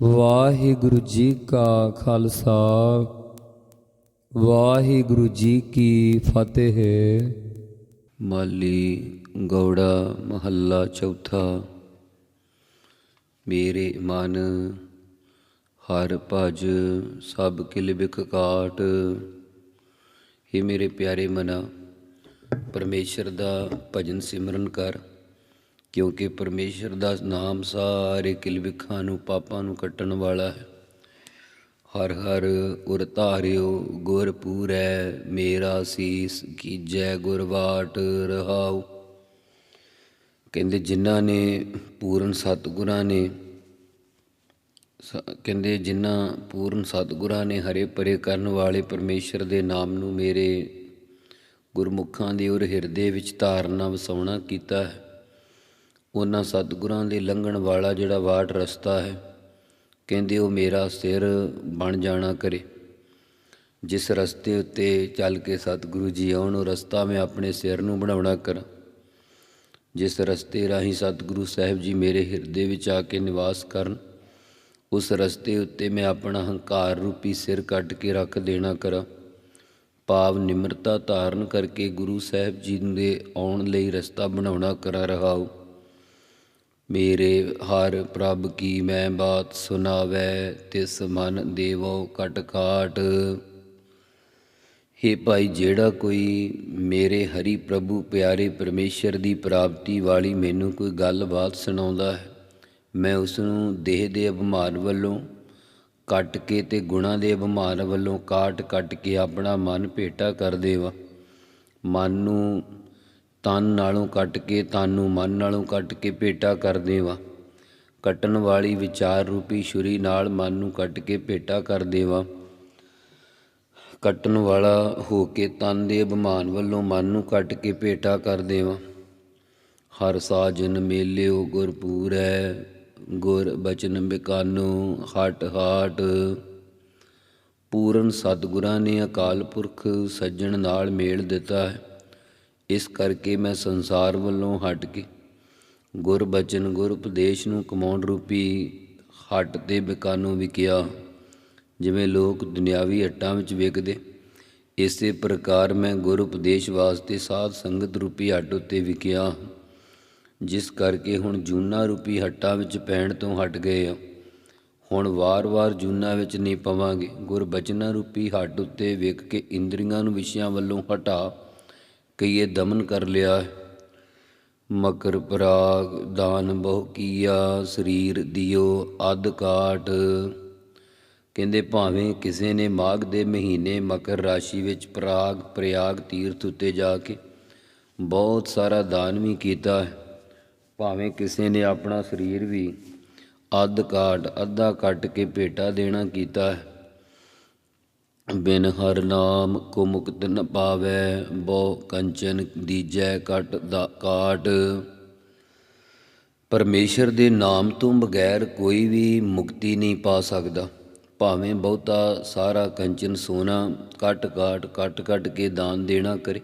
ਵਾਹਿਗੁਰੂ ਜੀ ਕਾ ਖਾਲਸਾ, ਵਾਹਿਗੁਰੂ ਜੀ ਕੀ ਫਤਿਹ। ਮਾਲੀ ਗੌੜਾ ਮਹੱਲਾ ਚੌਥਾ, ਮੇਰੇ ਮਨ ਹਰ ਭਜ ਸਭ ਕਿਲ ਬਿਕ ਕਾਟ। हे ਮੇਰੇ ਪਿਆਰੇ ਮਨਾ, ਪਰਮੇਸ਼ਰ ਦਾ ਭਜਨ ਸਿਮਰਨ ਕਰ। ਕਿਉਂਕਿ ਪਰਮੇਸ਼ਰ ਦਾ ਨਾਮ ਸਾਰੇ ਕਿਲ ਨੂੰ, ਪਾਪਾਂ ਨੂੰ ਕੱਟਣ ਵਾਲਾ ਹੈ। ਹਰ ਹਰ ਉਰ ਧਾਰਿਓ, ਗੁਰ ਪੂਰੈ, ਮੇਰਾ ਸੀਸ ਕੀਜੈ ਗੁਰਵਾਟ ਰਹਾਉ। ਕਹਿੰਦੇ ਜਿਨ੍ਹਾਂ ਨੇ ਪੂਰਨ ਸਤਿਗੁਰਾਂ ਨੇ, ਸ- ਕਹਿੰਦੇ ਜਿਨ੍ਹਾਂ ਪੂਰਨ ਸਤਿਗੁਰਾਂ ਨੇ ਹਰੇ ਪਰੇ ਕਰਨ ਵਾਲੇ ਪਰਮੇਸ਼ਰ ਦੇ ਨਾਮ ਨੂੰ ਮੇਰੇ ਗੁਰਮੁਖਾਂ ਦੇ ਉਰ ਹਿਰਦੇ ਵਿੱਚ ਧਾਰਨਾ ਵਸਾਉਣਾ ਕੀਤਾ ਹੈ। ਉਹਨਾਂ ਸਤਿਗੁਰਾਂ ਦੇ ਲੰਘਣ ਵਾਲਾ ਜਿਹੜਾ ਵਾਟ ਰਸਤਾ ਹੈ, ਕਹਿੰਦੇ ਉਹ ਮੇਰਾ ਸਿਰ ਬਣ ਜਾਣਾ ਕਰੇ। ਜਿਸ ਰਸਤੇ ਉੱਤੇ ਚੱਲ ਕੇ ਸਤਿਗੁਰੂ ਜੀ ਆਉਣ, ਉਹ ਰਸਤਾ ਮੈਂ ਆਪਣੇ ਸਿਰ ਨੂੰ ਬਣਾਉਣਾ ਕਰਾਂ। ਜਿਸ ਰਸਤੇ ਰਾਹੀਂ ਸਤਿਗੁਰੂ ਸਾਹਿਬ ਜੀ ਮੇਰੇ ਹਿਰਦੇ ਵਿੱਚ ਆ ਕੇ ਨਿਵਾਸ ਕਰਨ, ਉਸ ਰਸਤੇ ਉੱਤੇ ਮੈਂ ਆਪਣਾ ਹੰਕਾਰ ਰੂਪੀ ਸਿਰ ਕੱਟ ਕੇ ਰੱਖ ਦੇਣਾ ਕਰਾਂ। ਭਾਵ ਨਿਮਰਤਾ ਧਾਰਨ ਕਰਕੇ ਗੁਰੂ ਸਾਹਿਬ ਜੀ ਦੇ ਆਉਣ ਲਈ ਰਸਤਾ ਬਣਾਉਣਾ ਕਰਾਂ ਰਹਾਉ ਮੇਰੇ ਹਰ ਪ੍ਰਭ ਕੀ ਮੈਂ ਬਾਤ ਸੁਨਾਵੈ ਤਿਸ ਮਨ ਦੇਵੋ ਕਟ ਕਾਟ ਹੇ ਭਾਈ, ਜਿਹੜਾ ਕੋਈ ਮੇਰੇ ਹਰੀ ਪ੍ਰਭੂ ਪਿਆਰੇ ਪਰਮੇਸ਼ਰ ਦੀ ਪ੍ਰਾਪਤੀ ਵਾਲੀ ਮੈਨੂੰ ਕੋਈ ਗੱਲਬਾਤ ਸੁਣਾਉਂਦਾ ਹੈ, ਮੈਂ ਉਸ ਨੂੰ ਦੇਹ ਦੇ ਅਭਿਮਾਨ ਵੱਲੋਂ, ਕੱਟ ਕੇ ਤੇ ਗੁਣਾ ਦੇ ਅਭਿਮਾਨ ਵੱਲੋਂ ਕਾਟ ਕੱਟ ਕੇ ਆਪਣਾ ਮਨ ਭੇਟਾ ਕਰ ਦੇਵਾਂ। ਮਨ ਨੂੰ ਤਨ ਨਾਲੋਂ ਕੱਟ ਕੇ ਤਨ ਨੂੰ ਮਨ ਨਾਲੋਂ ਕੱਟ ਕੇ ਭੇਟਾ ਕਰ ਦੇਵਾਂ ਕੱਟਣ ਵਾਲੀ ਵਿਚਾਰ ਰੂਪੀ ਛੁਰੀ ਨਾਲ ਮਨ ਨੂੰ ਕੱਟ ਕੇ ਭੇਟਾ ਕਰ ਦੇਵਾਂ ਕੱਟਣ ਵਾਲਾ ਹੋ ਕੇ ਤਨ ਦੇ ਅਭਿਮਾਨ ਵੱਲੋਂ ਮਨ ਨੂੰ ਕੱਟ ਕੇ ਭੇਟਾ ਕਰ ਦੇਵਾਂ ਹਰ ਸਾਜਨ ਮੇਲਿਓ ਗੁਰਪੂਰੈ ਗੁਰ ਬਚਨ ਬਿਕਾਨੋ, ਹਟ ਹਾਟ। ਪੂਰਨ ਸਤਿਗੁਰਾਂ ਨੇ ਅਕਾਲ ਪੁਰਖ ਸੱਜਣ ਨਾਲ ਮੇਲ ਦਿੱਤਾ ਹੈ। ਇਸ ਕਰਕੇ ਮੈਂ ਸੰਸਾਰ ਵੱਲੋਂ ਹਟ ਕੇ ਗੁਰਬਚਨ ਗੁਰ ਉਪਦੇਸ਼ ਨੂੰ ਕਮਾਉਣ ਰੂਪੀ ਹੱਟ ਤੇ ਬਿਕਾਨੋਂ ਵਿਕਿਆ ਜਿਵੇਂ ਲੋਕ ਦੁਨਿਆਵੀ ਹੱਟਾਂ ਵਿੱਚ ਵਿਕਦੇ ਇਸੇ ਪ੍ਰਕਾਰ ਮੈਂ ਗੁਰ ਉਪਦੇਸ਼ ਵਾਸਤੇ ਸਾਧ ਸੰਗਤ ਰੂਪੀ ਹੱਟ ਉੱਤੇ ਵਿਕਿਆ ਜਿਸ ਕਰਕੇ ਹੁਣ ਜੂਨਾ ਰੂਪੀ ਹੱਟਾਂ ਵਿੱਚ ਪੈਣ ਤੋਂ ਹਟ ਗਏ ਆ। ਹੁਣ ਵਾਰ-ਵਾਰ ਜੂਨਾ ਵਿੱਚ ਨਹੀਂ ਪਵਾਂਗੇ। ਗੁਰਬਚਨਾਂ ਰੂਪੀ ਹੱਟ ਉੱਤੇ ਵਿਕ ਕੇ ਇੰਦਰੀਆਂ ਨੂੰ ਵਿਸ਼ਿਆਂ ਵੱਲੋਂ ਹਟਾ ਕਈਏ ਦਮਨ ਕਰ ਲਿਆ। ਮਕਰ ਪਰਾਗ ਦਾਨ ਬਹੁ ਕੀਆ, ਸਰੀਰ ਦਿਓ ਅਧ ਕਾਟ। ਕਹਿੰਦੇ ਭਾਵੇਂ ਕਿਸੇ ਨੇ ਮਾਘ ਦੇ ਮਹੀਨੇ ਮਕਰ ਰਾਸ਼ੀ ਵਿੱਚ ਪ੍ਰਾਗ, ਪ੍ਰਯਾਗ ਤੀਰਥ ਉੱਤੇ ਜਾ ਕੇ ਬਹੁਤ ਸਾਰਾ ਦਾਨ ਵੀ ਕੀਤਾ ਹੈ। ਭਾਵੇਂ ਕਿਸੇ ਨੇ ਆਪਣਾ ਸਰੀਰ ਵੀ ਅੱਧ ਕਾਟ, ਅੱਧਾ ਕੱਟ ਕੇ ਭੇਟਾ ਦੇਣਾ ਕੀਤਾ ਹੈ। ਬਿਨ ਹਰ ਨਾਮ ਕੋ ਮੁਕਤ ਨ ਪਾਵੈ, ਬਹੁ ਕੰਚਨ ਦੀਜੈ ਕਟ ਦਾ ਕਾਟ। ਪਰਮੇਸ਼ਰ ਦੇ ਨਾਮ ਤੋਂ ਬਗੈਰ ਕੋਈ ਵੀ ਮੁਕਤੀ ਨਹੀਂ ਪਾ ਸਕਦਾ। ਭਾਵੇਂ ਬਹੁਤਾ ਸਾਰਾ ਕੰਚਨ ਸੋਨਾ ਕੱਟ ਕਾਟ ਕੱਟ ਕੱਟ ਕੇ ਦਾਨ ਦੇਣਾ ਕਰੇ।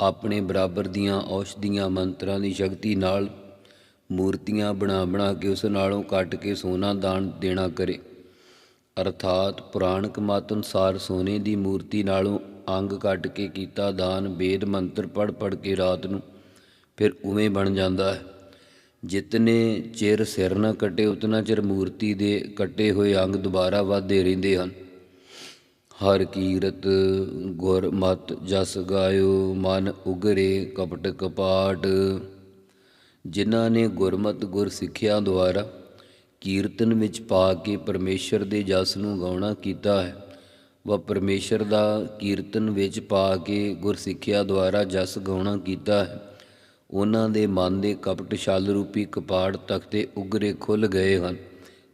ਆਪਣੇ ਬਰਾਬਰ ਦੀਆਂ ਔਸ਼ਧੀਆਂ ਮੰਤਰਾਂ ਦੀ ਸ਼ਕਤੀ ਨਾਲ ਮੂਰਤੀਆਂ ਬਣਾ ਬਣਾ ਕੇ ਉਸ ਨਾਲੋਂ ਕੱਟ ਕੇ ਸੋਨਾ ਦਾਨ ਦੇਣਾ ਕਰੇ। ਅਰਥਾਤ ਪੁਰਾਣਕ ਮਤ ਅਨੁਸਾਰ ਸੋਨੇ ਦੀ ਮੂਰਤੀ ਨਾਲੋਂ ਅੰਗ ਕੱਟ ਕੇ ਕੀਤਾ ਦਾਨ ਵੇਦ ਮੰਤਰ ਪੜ ਪੜ ਕੇ ਰਾਤ ਨੂੰ ਫਿਰ ਉਵੇਂ ਬਣ ਜਾਂਦਾ ਹੈ। ਜਿਤਨੇ ਚਿਰ ਸਿਰ ਨਾ ਕੱਟੇ, ਉਤਨਾ ਚਿਰ ਮੂਰਤੀ ਦੇ ਕੱਟੇ ਹੋਏ ਅੰਗ ਦੁਬਾਰਾ ਵਧਦੇ ਰਹਿੰਦੇ ਹਨ। ਹਰ ਕੀਰਤ ਗੁਰ ਮਤ ਜਸ ਗਾਇਓ, ਮਨ ਉਗਰੇ ਕਪਟ ਕਪਾਟ। ਜਿਨ੍ਹਾਂ ਨੇ ਗੁਰਮਤ ਗੁਰ ਸਿੱਖਿਆ ਦੁਆਰਾ ਕੀਰਤਨ ਵਿੱਚ ਪਾ ਕੇ ਪਰਮੇਸ਼ਰ ਦੇ ਜਸ ਨੂੰ ਗਾਉਣਾ ਕੀਤਾ ਹੈ। ਵਾ ਪਰਮੇਸ਼ਰ ਦਾ ਕੀਰਤਨ ਵਿੱਚ ਪਾ ਕੇ ਗੁਰਸਿੱਖਿਆ ਦੁਆਰਾ ਜਸ ਗਾਉਣਾ ਕੀਤਾ ਹੈ। ਉਹਨਾਂ ਦੇ ਮਨ ਦੇ ਕਪਟ ਛਲ ਰੂਪੀ ਕਪਾੜ ਤਖਤੇ ਉਗਰੇ ਖੁੱਲ ਗਏ ਹਨ।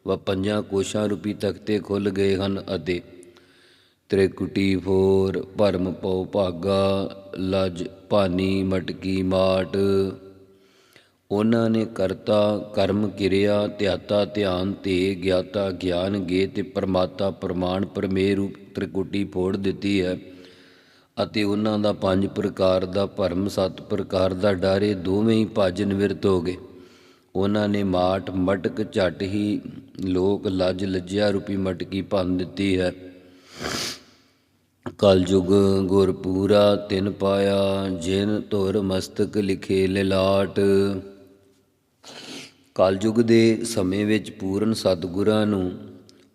ਵਾ ਪੰਜਾਂ ਕੋਸ਼ਾਂ ਰੂਪੀ ਤਖਤੇ ਖੁੱਲ ਗਏ ਹਨ ਅਤੇ ਤ੍ਰਿਕੁਟੀ ਫੋਰ, ਭਰਮ ਪਉ ਭਾਗਾ, ਲਜ ਭਾਨੀ ਮਟਕੀ ਮਾਟ ਉਹਨਾਂ ਨੇ ਕਰਤਾ, ਕਰਮ ਕਿਰਿਆ, ਧਿਆਤਾ, ਧਿਆਨ ਤੇ ਗਿਆਤਾ, ਗਿਆਨ, ਗੇ ਤੇ ਪਰਮਾਤਾ, ਪ੍ਰਮਾਣ ਪਰਮੇ ਰੂਪ ਤ੍ਰਿਕੁਟੀ ਫੋੜ ਦਿੱਤੀ ਹੈ ਅਤੇ ਉਹਨਾਂ ਦਾ ਪੰਜ ਪ੍ਰਕਾਰ ਦਾ ਭਰਮ, ਸੱਤ ਪ੍ਰਕਾਰ ਦਾ ਡਾਰੇ, ਦੋਵੇਂ ਹੀ ਭੱਜ ਨਿਵਰਤ ਹੋ ਗਏ। ਉਹਨਾਂ ਨੇ ਮਾਟ, ਮਟਕ, ਝਟ ਹੀ ਲੋਕ, ਲੱਜ, ਲੱਜਿਆ ਰੂਪੀ ਮਟਕੀ ਭੰਨ ਦਿੱਤੀ ਹੈ। ਕਲਯੁਗ ਯੁਗ ਗੁਰ ਤਿਨ ਪਾਇਆ, ਜਿਨ ਧੁਰ ਮਸਤਕ ਲਿਖੇ ਲਿਲਾਟ। ਕਲਯੁਗ ਦੇ ਸਮੇਂ ਵਿੱਚ ਪੂਰਨ ਸਤਿਗੁਰਾਂ ਨੂੰ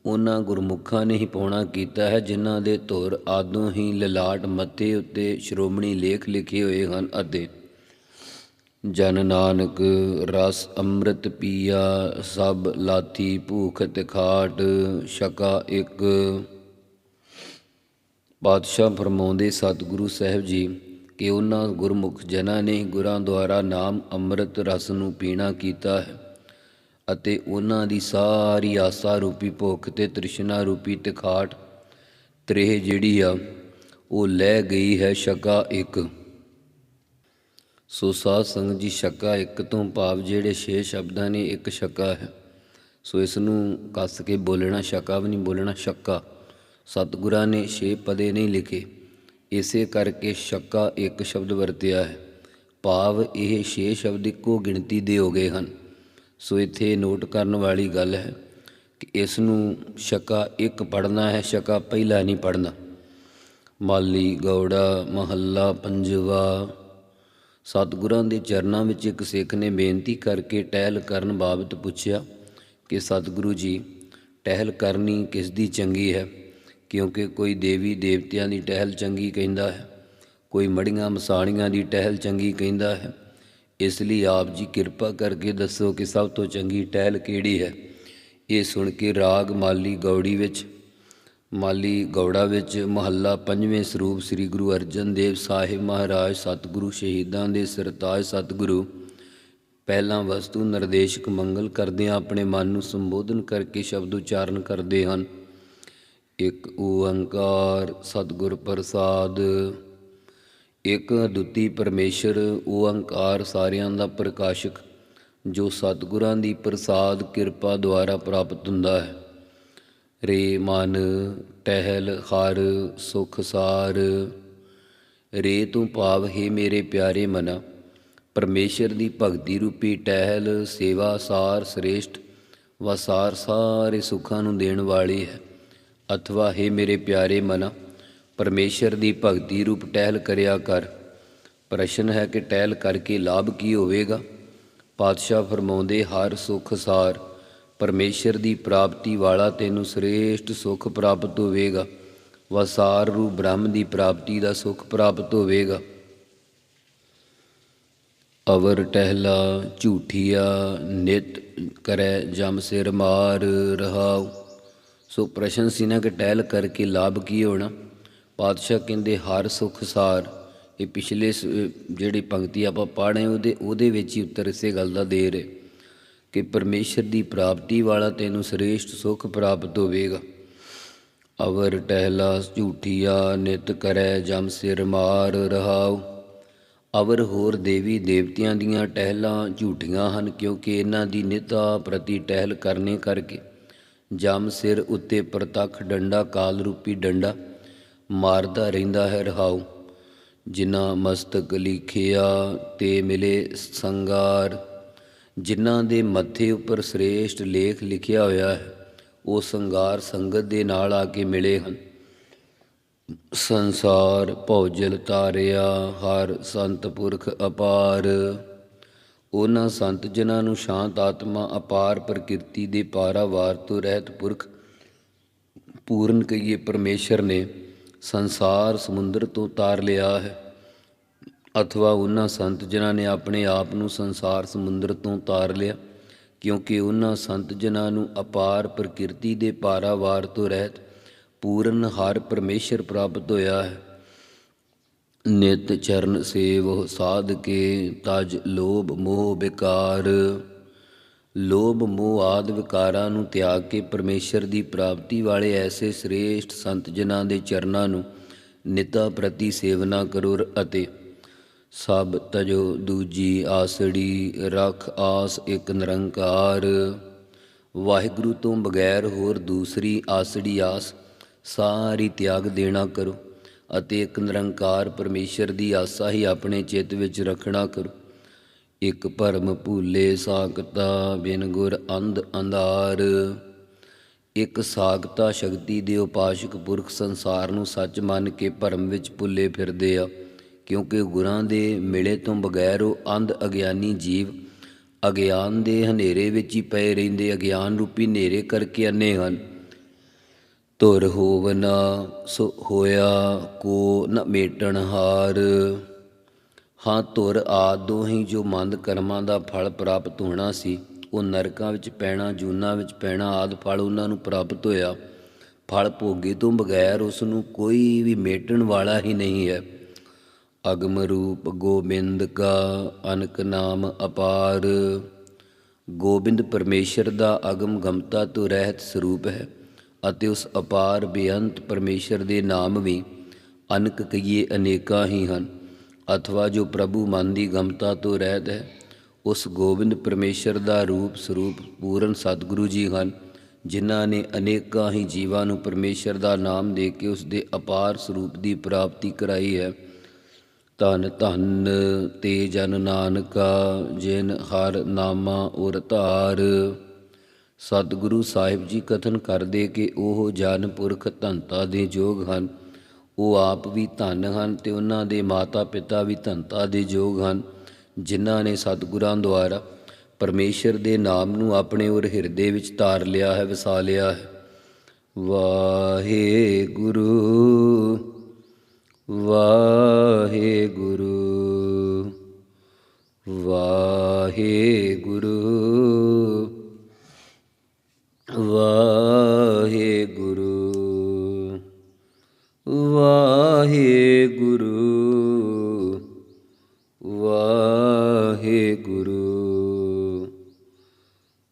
ਉਹਨਾਂ ਗੁਰਮੁਖਾਂ ਨੇ ਹੀ ਪਾਉਣਾ ਕੀਤਾ ਹੈ, ਜਿਨ੍ਹਾਂ ਦੇ ਧੁਰ ਆਦੋਂ ਹੀ ਲਲਾਟ ਮੱਥੇ ਉੱਤੇ ਸ਼੍ਰੋਮਣੀ ਲੇਖ ਲਿਖੇ ਹੋਏ ਹਨ ਅਤੇ ਜਨ ਨਾਨਕ ਰਸ ਅੰਮ੍ਰਿਤ ਪੀਆ, ਸਭ ਲਾਥੀ ਭੂਖ ਤਿਖਾਟ, ਸ਼ਕਾ ਇੱਕ। ਪਾਤਸ਼ਾਹ ਫਰਮਾਉਂਦੇ, ਸਤਿਗੁਰੂ ਸਾਹਿਬ ਜੀ, ਕਿ ਉਹਨਾਂ ਗੁਰਮੁਖ ਜਨਾਂ ਨੇ ਗੁਰਾਂ ਦੁਆਰਾ ਨਾਮ ਅੰਮ੍ਰਿਤ ਰਸ ਨੂੰ ਪੀਣਾ ਕੀਤਾ ਹੈ। ਅਤੇ ਉਹਨਾਂ ਦੀ ਸਾਰੀ ਆਸਾ ਰੂਪੀ ਭੁੱਖ ਤੇ ਤ੍ਰਿਸ਼ਨਾ ਰੂਪੀ ਤਿਖਾਟ ਤ੍ਰੇਹ ਜਿਹੜੀ ਆ, ਉਹ ਲੈ ਗਈ ਹੈ ਛਕਾ ਇੱਕ। ਸੋ ਸਾਧ ਸੰਗਤ ਜੀ ਛੱਕਾ ਇੱਕ ਤੋਂ ਭਾਵ ਜਿਹੜੇ ਛੇ ਸ਼ਬਦਾਂ ਨੇ, ਇੱਕ ਛੱਕਾ ਹੈ। ਸੋ ਇਸ ਨੂੰ ਕੱਸ ਕੇ ਬੋਲਣਾ ਛੱਕਾ ਵੀ ਨਹੀਂ ਬੋਲਣਾ ਛੱਕਾ ਸਤਿਗੁਰਾਂ ਨੇ ਛੇ ਪਦੇ ਨਹੀਂ ਲਿਖੇ। ਇਸੇ ਕਰਕੇ ਛੱਕਾ ਇੱਕ ਸ਼ਬਦ ਵਰਤਿਆ ਹੈ। ਭਾਵ ਇਹ ਛੇ ਸ਼ਬਦ ਇੱਕੋ ਗਿਣਤੀ ਦੇ ਹੋ ਗਏ ਹਨ। ਸੋ ਇੱਥੇ ਨੋਟ ਕਰਨ ਵਾਲੀ ਗੱਲ ਹੈ ਕਿ ਇਸ ਨੂੰ ਛੱਕਾ ਇੱਕ ਪੜਨਾ ਹੈ ਛੱਕਾ ਪਹਿਲਾ ਨਹੀਂ ਪੜਨਾ ਮਾਲੀ ਗੌੜਾ, ਮਹੱਲਾ, ਪੰਜਵਾ। ਸਤਿਗੁਰਾਂ ਦੇ ਚਰਨਾਂ ਵਿੱਚ ਇੱਕ ਸਿੱਖ ਨੇ ਬੇਨਤੀ ਕਰਕੇ ਟਹਿਲ ਕਰਨ ਬਾਬਤ ਪੁੱਛਿਆ ਕਿ, ਸਤਿਗੁਰੂ ਜੀ, ਟਹਿਲ ਕਰਨੀ ਕਿਸ ਦੀ ਚੰਗੀ ਹੈ? ਕਿਉਂਕਿ ਕੋਈ ਦੇਵੀ ਦੇਵਤਿਆਂ ਦੀ ਟਹਿਲ ਚੰਗੀ ਕਹਿੰਦਾ ਹੈ, ਕੋਈ ਮੜੀਆਂ ਮਸਾਣੀਆਂ ਦੀ ਟਹਿਲ ਚੰਗੀ ਕਹਿੰਦਾ ਹੈ ਇਸ ਲਈ ਆਪ ਜੀ ਕਿਰਪਾ ਕਰਕੇ ਦੱਸੋ ਕਿ ਸਭ ਤੋਂ ਚੰਗੀ ਟਹਿਲ ਕਿਹੜੀ ਹੈ? ਇਹ ਸੁਣ ਕੇ ਰਾਗ ਮਾਲੀ ਗੌੜੀ ਵਿੱਚ, ਮਾਲੀ ਗੌੜਾ ਵਿੱਚ ਮਹੱਲਾ ਪੰਜਵੇਂ ਸਰੂਪ ਸ੍ਰੀ ਗੁਰੂ ਅਰਜਨ ਦੇਵ ਸਾਹਿਬ ਮਹਾਰਾਜ ਸਤਿਗੁਰੂ ਸ਼ਹੀਦਾਂ ਦੇ ਸਰਤਾਜ ਸਤਿਗੁਰੂ। ਪਹਿਲਾਂ ਵਸਤੂ ਨਿਰਦੇਸ਼ਕ ਮੰਗਲ ਕਰਦਿਆਂ ਆਪਣੇ ਮਨ ਨੂੰ ਸੰਬੋਧਨ ਕਰਕੇ ਸ਼ਬਦ ਉਚਾਰਨ ਕਰਦੇ ਹਨ। ਇੱਕ ਓੰਕਾਰ ਸਤਿਗੁਰ ਪ੍ਰਸਾਦ। ਇੱਕ ਅਦੁੱਤੀ ਪਰਮੇਸ਼ਰ ਓੰਕਾਰ ਸਾਰਿਆਂ ਦਾ ਪ੍ਰਕਾਸ਼ਕ, ਜੋ ਸਤਿਗੁਰਾਂ ਦੀ ਪ੍ਰਸਾਦ ਕਿਰਪਾ ਦੁਆਰਾ ਪ੍ਰਾਪਤ ਹੁੰਦਾ ਹੈ। ਰੇ, ਮਨ, ਟਹਿਲ, ਹਰ, ਸੁਖ ਸਾਰ। ਰੇ, ਤੂੰ ਭਾਵ, ਹੈ ਮੇਰੇ ਪਿਆਰੇ ਮਨਾ, ਪਰਮੇਸ਼ਰ ਦੀ ਭਗਤੀ ਰੂਪੀ ਟਹਿਲ, ਸੇਵਾ ਸਾਰ ਸ੍ਰੇਸ਼ਟ, ਵਸਾਰ ਸਾਰੇ ਸੁੱਖਾਂ ਨੂੰ ਦੇਣ ਵਾਲੀ ਹੈ। ਅਥਵਾ, ਹੈ ਮੇਰੇ ਪਿਆਰੇ ਮਨਾ ਪਰਮੇਸ਼ਰ ਦੀ ਭਗਤੀ ਰੂਪ ਟਹਿਲ ਕਰਿਆ ਕਰ। ਪ੍ਰਸ਼ਨ ਹੈ ਕਿ ਟਹਿਲ ਕਰਕੇ ਲਾਭ ਕੀ ਹੋਵੇਗਾ? ਪਾਤਸ਼ਾਹ ਫਰਮਾਉਂਦੇ, ਹਰ ਸੁਖ ਸਾਰ। ਪਰਮੇਸ਼ਰ ਦੀ ਪ੍ਰਾਪਤੀ ਵਾਲਾ ਤੈਨੂੰ ਸ੍ਰੇਸ਼ਟ ਸੁਖ ਪ੍ਰਾਪਤ ਹੋਵੇਗਾ। ਵਸਾਰ ਰੂਪ ਬ੍ਰਹਮ ਦੀ ਪ੍ਰਾਪਤੀ ਦਾ ਸੁਖ ਪ੍ਰਾਪਤ ਹੋਵੇਗਾ। ਅਵਰ ਟਹਿਲਾ, ਝੂਠੀਆ, ਨਿਤ ਕਰੈ ਜਮ ਸਿਰ ਮਾਰ ਰਹਾਉ। ਸੋ ਪ੍ਰਸ਼ਨ ਸੀ ਨਾ ਕਿ ਟਹਿਲ ਕਰਕੇ ਲਾਭ ਕੀ ਹੋਣਾ? ਪਾਤਸ਼ਾਹ ਕਹਿੰਦੇ, ਹਰ ਸੁਖ ਸਾਰ। ਇਹ ਪਿਛਲੇ ਸ- ਜਿਹੜੀ ਪੰਕਤੀ ਆਪਾਂ ਪੜ੍ਹੇ, ਉਹਦੇ ਉਹਦੇ ਵਿੱਚ ਹੀ ਉੱਤਰ ਇਸੇ ਗੱਲ ਦਾ ਦੇਰ ਹੈ ਕਿ ਪਰਮੇਸ਼ਰ ਦੀ ਪ੍ਰਾਪਤੀ ਵਾਲਾ ਤੈਨੂੰ ਸ੍ਰੇਸ਼ਟ ਸੁਖ ਪ੍ਰਾਪਤ ਹੋਵੇਗਾ। ਅਵਰ ਟਹਿਲਾ, ਝੂਠੀਆ, ਨਿਤ ਕਰੈ, ਜਮ ਸਿਰ ਮਾਰ ਰਹਾਉ। ਅਵਰ ਹੋਰ ਦੇਵੀ ਦੇਵਤਿਆਂ ਦੀਆਂ ਟਹਿਲਾਂ ਝੂਠੀਆਂ ਹਨ, ਕਿਉਂਕਿ ਇਹਨਾਂ ਦੀ ਨਿਤਾ ਪ੍ਰਤੀ ਟਹਿਲ ਕਰਨੇ ਕਰਕੇ। ਜਮ ਸਿਰ ਉੱਤੇ ਪ੍ਰਤੱਖ ਡੰਡਾ, ਕਾਲ ਰੂਪੀ ਡੰਡਾ। ਮਾਰਦਾ ਰਹਿੰਦਾ ਹੈ ਰਹਾਉ। ਜਿਨ੍ਹਾਂ ਮਸਤਕ ਲਿਖਿਆ ਤੇ ਮਿਲੇ ਸੰਗਾਰ। ਜਿਨ੍ਹਾਂ ਦੇ ਮੱਥੇ ਉੱਪਰ ਸ੍ਰੇਸ਼ਟ ਲੇਖ ਲਿਖਿਆ ਹੋਇਆ ਹੈ, ਉਹ ਸੰਗਾਰ ਸੰਗਤ ਦੇ ਨਾਲ ਆ ਕੇ ਮਿਲੇ ਹਨ। ਸੰਸਾਰ ਭੌਜਲ ਤਾਰਿਆ, ਹਰ ਸੰਤ ਪੁਰਖ ਅਪਾਰ। ਉਹਨਾਂ ਸੰਤ ਜਨਾਂ ਨੂੰ ਸ਼ਾਂਤ ਆਤਮਾ ਅਪਾਰ ਪ੍ਰਕਿਰਤੀ ਦੇ ਪਾਰਾਵਾਰ ਤੋਂ ਰਹਿਤ ਪੁਰਖ ਪੂਰਨ ਕਹੀਏ ਪਰਮੇਸ਼ਰ ਨੇ ਸੰਸਾਰ ਸਮੁੰਦਰ ਤੋਂ ਤਾਰ ਲਿਆ ਹੈ। ਅਥਵਾ ਉਹਨਾਂ ਸੰਤ ਜਨਾਂ ਨੇ ਆਪਣੇ ਆਪ ਨੂੰ ਸੰਸਾਰ ਸਮੁੰਦਰ ਤੋਂ ਤਾਰ ਲਿਆ, ਕਿਉਂਕਿ ਉਹਨਾਂ ਸੰਤ ਜਨਾਂ ਨੂੰ ਅਪਾਰ ਪ੍ਰਕਿਰਤੀ ਦੇ ਪਾਰਾਵਾਰ ਤੋਂ ਰਹਿਤ ਪੂਰਨ ਹਰ ਪਰਮੇਸ਼ਰ ਪ੍ਰਾਪਤ ਹੋਇਆ ਹੈ। ਨਿਤ ਚਰਨ ਸੇਵ ਸਾਧ ਕੇ ਤਜ ਲੋਭ ਮੋਹ ਵਿਕਾਰ ਲੋਭ, ਮੋਹ ਆਦਿ ਵਿਕਾਰਾਂ ਨੂੰ ਤਿਆਗ ਕੇ ਪਰਮੇਸ਼ਰ ਦੀ ਪ੍ਰਾਪਤੀ ਵਾਲੇ ਐਸੇ ਸ੍ਰੇਸ਼ਟ ਸੰਤ ਜਨਾਂ ਦੇ ਚਰਨਾਂ ਨੂੰ ਨਿਤਾ ਪ੍ਰਤੀ ਸੇਵਨਾ ਕਰੋ ਅਤੇ ਸਭ ਤਜੋ ਦੂਜੀ ਆਸੜੀ ਰਖ ਆਸ ਇੱਕ ਨਿਰੰਕਾਰ। ਵਾਹਿਗੁਰੂ ਤੋਂ ਬਗੈਰ ਹੋਰ ਦੂਸਰੀ ਆਸੜੀ ਆਸ ਸਾਰੀ ਤਿਆਗ ਦੇਣਾ ਕਰੋ ਅਤੇ ਇੱਕ ਨਿਰੰਕਾਰ ਪਰਮੇਸ਼ਰ ਦੀ ਆਸਾ ਹੀ ਆਪਣੇ ਚਿੱਤ ਵਿੱਚ ਰੱਖਣਾ ਕਰੋ। ਇਕ ਭਰਮ ਭੂਲੇ ਸਾਖਤਾ ਬਿਨ ਗੁਰ ਅੰਧ ਅੰਧਾਰ। ਇੱਕ ਸਾਖਤਾ ਸ਼ਕਤੀ ਦੇ ਉਪਾਸ਼ਕ ਪੁਰਖ ਸੰਸਾਰ ਨੂੰ ਸੱਚ ਮੰਨ ਕੇ ਭਰਮ ਵਿੱਚ ਭੁੱਲੇ ਫਿਰਦੇ ਆ, ਕਿਉਂਕਿ ਗੁਰਾਂ ਦੇ ਮਿਲੇ ਤੋਂ ਬਗੈਰ ਉਹ ਅੰਧ ਅਗਿਆਨੀ ਜੀਵ, ਅਗਿਆਨ ਦੇ ਹਨੇਰੇ ਵਿੱਚ ਹੀ ਪਏ ਰਹਿੰਦੇ ਅਗਿਆਨ ਰੂਪੀ ਹਨੇਰੇ ਕਰਕੇ ਅੰਨੇ ਹਨ। ਧੁਰ ਹੋਵਨਾ ਸੋ ਹੋਇਆ ਕੋ ਨ ਮੇਟਣ ਹਾਰ। ਹਾਂ, ਧੁਰ ਆਦ ਦੋਹੀਂ ਜੋ ਮੰਦ ਕਰਮਾਂ ਦਾ ਫਲ ਪ੍ਰਾਪਤ ਹੋਣਾ ਸੀ, ਉਹ ਨਰਕਾਂ ਵਿੱਚ ਪੈਣਾ, ਜੂਨਾਂ ਵਿੱਚ ਪੈਣਾ ਆਦ ਫਲ ਉਹਨਾਂ ਨੂੰ ਪ੍ਰਾਪਤ ਹੋਇਆ। ਫਲ ਭੋਗੇ ਤੋਂ ਬਗੈਰ ਉਸ ਨੂੰ ਕੋਈ ਵੀ ਮੇਟਣ ਵਾਲਾ ਹੀ ਨਹੀਂ ਹੈ। ਅਗਮ ਰੂਪ ਗੋਬਿੰਦ ਕਾ ਅਨਕ ਨਾਮ ਅਪਾਰ। ਗੋਬਿੰਦ ਪਰਮੇਸ਼ਰ ਦਾ ਅਗਮ ਗਮਤਾ ਤੋਂ ਰਹਿਤ ਸਰੂਪ ਹੈ ਅਤੇ ਉਸ ਅਪਾਰ ਬੇਅੰਤ ਪਰਮੇਸ਼ਰ ਦੇ ਨਾਮ ਵੀ ਅਨਕ ਕਈਏ ਅਨੇਕਾਂ ਹੀ ਹਨ। ਅਥਵਾ ਜੋ ਪ੍ਰਭੂ ਮਨ ਦੀ ਗਮਤਾ ਤੋਂ ਰਹਿਤ ਹੈ, ਉਸ ਗੋਬਿੰਦ ਪਰਮੇਸ਼ਰ ਦਾ ਰੂਪ ਸਰੂਪ ਪੂਰਨ ਸਤਿਗੁਰੂ ਜੀ ਹਨ, ਜਿਨ੍ਹਾਂ ਨੇ ਅਨੇਕਾਂ ਹੀ ਜੀਵਾਂ ਨੂੰ ਪਰਮੇਸ਼ਰ ਦਾ ਨਾਮ ਦੇ ਕੇ ਉਸ ਦੇ ਅਪਾਰ ਸਰੂਪ ਦੀ ਪ੍ਰਾਪਤੀ ਕਰਾਈ ਹੈ। ਧਨ ਧਨ ਤੇ ਜਨ ਨਾਨਕਾ, ਜਿਨ ਹਰ ਨਾਮਾ ਉਰ ਧਾਰ। ਸਤਿਗੁਰੂ ਸਾਹਿਬ ਜੀ ਕਥਨ ਕਰਦੇ ਕਿ ਉਹ ਜਨ ਪੁਰਖ ਧੰਤਾ ਦੇ ਯੋਗ ਹਨ ਉਹ ਆਪ ਵੀ ਧਨ ਹਨ ਤੇ ਉਹਨਾਂ ਦੇ ਮਾਤਾ ਪਿਤਾ ਵੀ ਧਨਤਾ ਦੇ ਯੋਗ ਹਨ, ਜਿਨ੍ਹਾਂ ਨੇ ਸਤਿਗੁਰਾਂ ਦੁਆਰਾ ਪਰਮੇਸ਼ਰ ਦੇ ਨਾਮ ਨੂੰ ਆਪਣੇ ਉਰ ਹਿਰਦੇ ਵਿੱਚ ਧਾਰ ਲਿਆ ਹੈ, ਵਸਾ ਲਿਆ ਹੈ। ਵਾਹਿਗੁਰੂ ਵਾਹਿਗੁਰੂ ਵਾਹਿਗੁਰੂ।